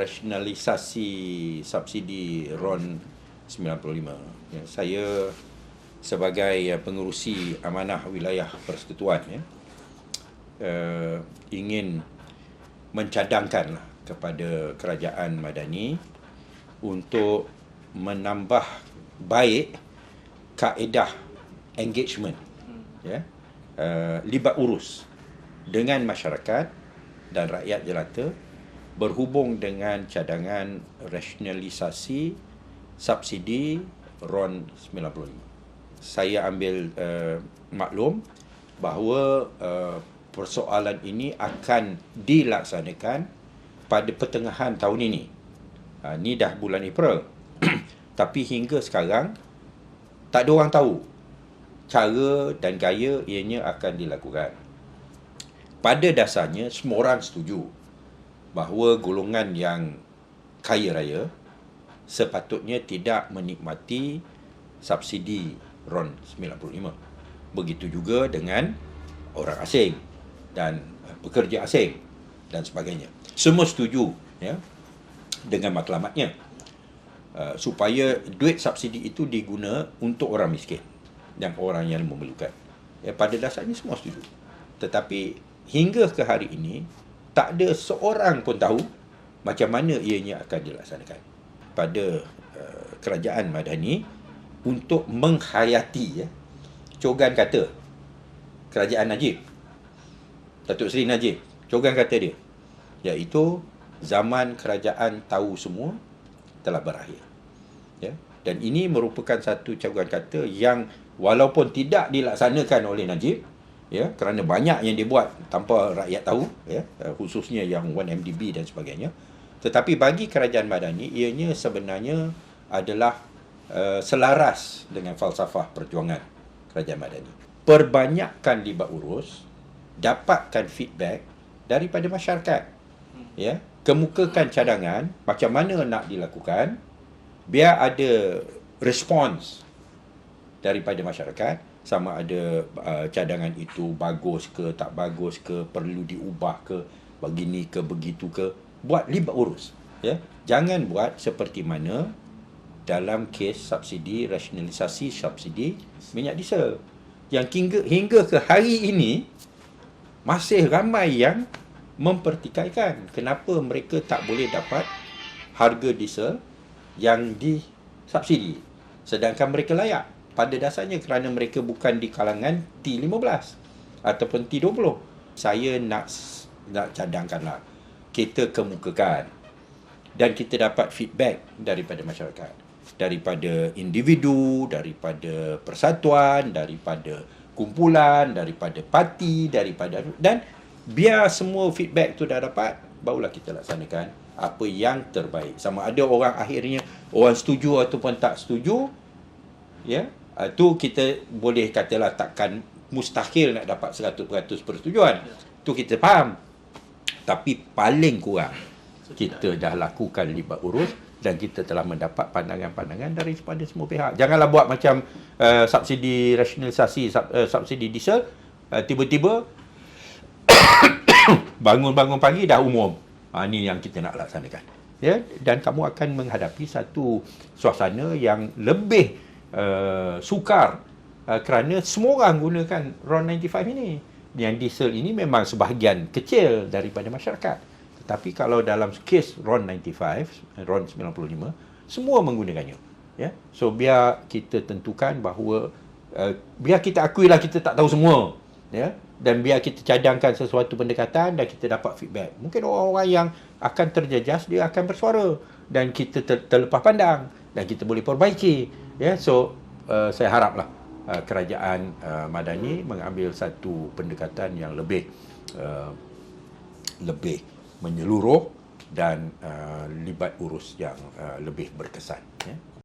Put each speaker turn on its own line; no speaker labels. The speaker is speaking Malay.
rasionalisasi subsidi RON 95 ya, saya sebagai uh, pengerusi amanah wilayah persekutuan ya, uh, ingin mencadangkan kepada kerajaan madani untuk menambah baik kaedah engagement ya uh, libat urus dengan masyarakat dan rakyat jelata berhubung dengan cadangan rasionalisasi subsidi RON 95 saya ambil uh, maklum bahawa uh, persoalan ini akan dilaksanakan pada pertengahan tahun ini. Ha, ni dah bulan April. Tapi hingga sekarang tak ada orang tahu cara dan gaya ianya akan dilakukan. Pada dasarnya semua orang setuju bahawa golongan yang kaya raya sepatutnya tidak menikmati subsidi RON 95. Begitu juga dengan orang asing dan pekerja asing dan sebagainya. Semua setuju ya dengan matlamatnya uh, supaya duit subsidi itu diguna untuk orang miskin dan orang yang memerlukan. Ya, pada dasarnya semua setuju. Tetapi hingga ke hari ini tak ada seorang pun tahu macam mana ianya akan dilaksanakan. Pada uh, kerajaan Madani untuk menghayati ya. Cogan kata kerajaan Najib Datuk Seri Najib Cogan kata dia iaitu zaman kerajaan tahu semua telah berakhir ya dan ini merupakan satu cogan kata yang walaupun tidak dilaksanakan oleh Najib ya kerana banyak yang dibuat tanpa rakyat tahu ya khususnya yang 1MDB dan sebagainya tetapi bagi kerajaan Madani ianya sebenarnya adalah uh, selaras dengan falsafah perjuangan kerajaan Madani. Perbanyakkan libat urus, dapatkan feedback daripada masyarakat. Ya, kemukakan cadangan macam mana nak dilakukan biar ada respons daripada masyarakat sama ada uh, cadangan itu bagus ke tak bagus ke perlu diubah ke begini ke begitu ke buat libat urus ya. Jangan buat seperti mana dalam kes subsidi rasionalisasi subsidi minyak diesel. Yang hingga, hingga ke hari ini masih ramai yang mempertikaikan kenapa mereka tak boleh dapat harga diesel yang disubsidi sedangkan mereka layak pada dasarnya kerana mereka bukan di kalangan T15 ataupun T20 saya nak nak cadangkanlah. Kita kemukakan dan kita dapat feedback daripada masyarakat. Daripada individu, daripada persatuan, daripada kumpulan, daripada parti, daripada dan biar semua feedback tu dah dapat, barulah kita laksanakan apa yang terbaik. Sama ada orang akhirnya orang setuju ataupun tak setuju, ya, uh, tu kita boleh katalah takkan mustahil nak dapat 100% persetujuan. Tu kita faham. Tapi paling kurang kita dah lakukan libat urus dan kita telah mendapat pandangan-pandangan dari semua pihak. Janganlah buat macam uh, subsidi rasionalisasi sub, uh, subsidi diesel uh, tiba-tiba bangun-bangun pagi dah umum. Ha, ini yang kita nak laksanakan. Ya, dan kamu akan menghadapi satu suasana yang lebih uh, sukar uh, kerana semua orang gunakan RON 95 ini. Yang diesel ini memang sebahagian kecil daripada masyarakat. Tapi kalau dalam kes RON 95, RON 95, semua menggunakannya. Ya. So biar kita tentukan bahawa uh, biar kita akuilah kita tak tahu semua. Ya. Dan biar kita cadangkan sesuatu pendekatan dan kita dapat feedback. Mungkin orang-orang yang akan terjejas dia akan bersuara dan kita ter- terlepas pandang dan kita boleh perbaiki. Ya. So uh, saya haraplah uh, kerajaan uh, Madani mengambil satu pendekatan yang lebih uh, lebih menyeluruh dan uh, libat urus yang uh, lebih berkesan ya.